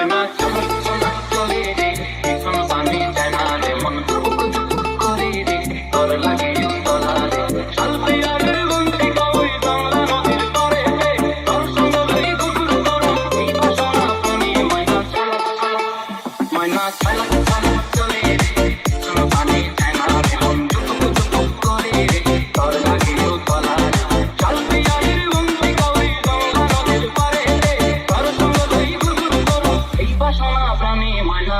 I'm not trying to tell you, I'm not